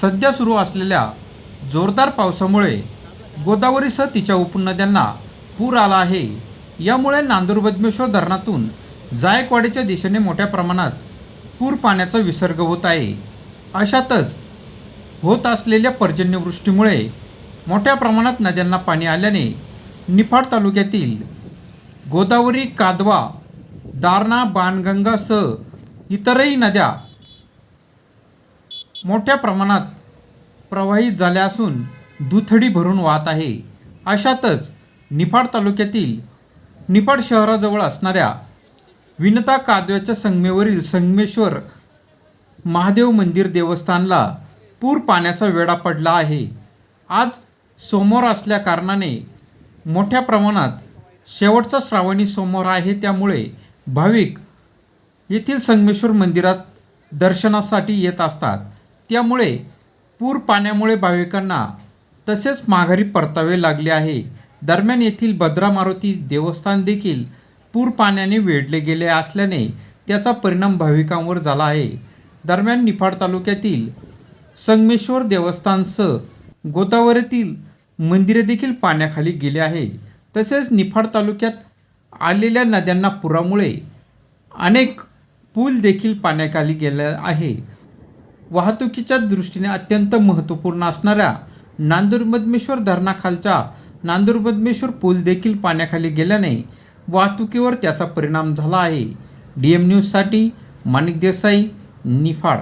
सध्या सुरू असलेल्या जोरदार पावसामुळे गोदावरीसह तिच्या उपनद्यांना पूर आला आहे. यामुळे नांदूर बदमेश्वर धरणातून जायकवाडीच्या दिशेने मोठ्या प्रमाणात पूर पाण्याचा विसर्ग होत आहे. अशातच होत असलेल्या पर्जन्यवृष्टीमुळे मोठ्या प्रमाणात नद्यांना पाणी आल्याने निफाड तालुक्यातील गोदावरी कादवा दारणा बाणगंगासह इतरही नद्या मोठ्या प्रमाणात प्रवाहित झाल्या असून दुथडी भरून वाहत आहे. अशातच निफाड तालुक्यातील निफाड शहराजवळ असणाऱ्या विनता कादव्याच्या संगमेवरील संगमेश्वर महादेव मंदिर देवस्थानला पूर पाण्याचा वेढा पडला आहे. आज सोमवार असल्या कारणाने मोठ्या प्रमाणात शेवटचा श्रावणी सोमवार आहे. त्यामुळे भाविक येथील संगमेश्वर मंदिरात दर्शनासाठी येत असतात. त्यामुळे पूर पाण्यामुळे भाविकांना तसेच माघारी परतावे लागले आहे. दरम्यान येथील भद्रा मारुती देवस्थान देखील पूर पाण्याने वेढले गेले असल्याने त्याचा परिणाम भाविकांवर झाला आहे. दरम्यान निफाड तालुक्यातील संगमेश्वर देवस्थानसह गोदावरीतील मंदिरे देखील पाण्याखाली गेले आहे. तसेच निफाड तालुक्यात आलेल्या नद्यांना पुरामुळे अनेक पूल देखील पाण्याखाली गेले आहे. वाहतुकीच्या दृष्टीने अत्यंत महत्त्वपूर्ण असणाऱ्या नांदूर मधमेश्वर धरणाखालच्या नांदूर मधमेश्वर पूल देखील पाण्याखाली गेल्याने वाहतुकीवर त्याचा परिणाम झाला आहे. डी एम न्यूजसाठी माणिक देसाई निफाड.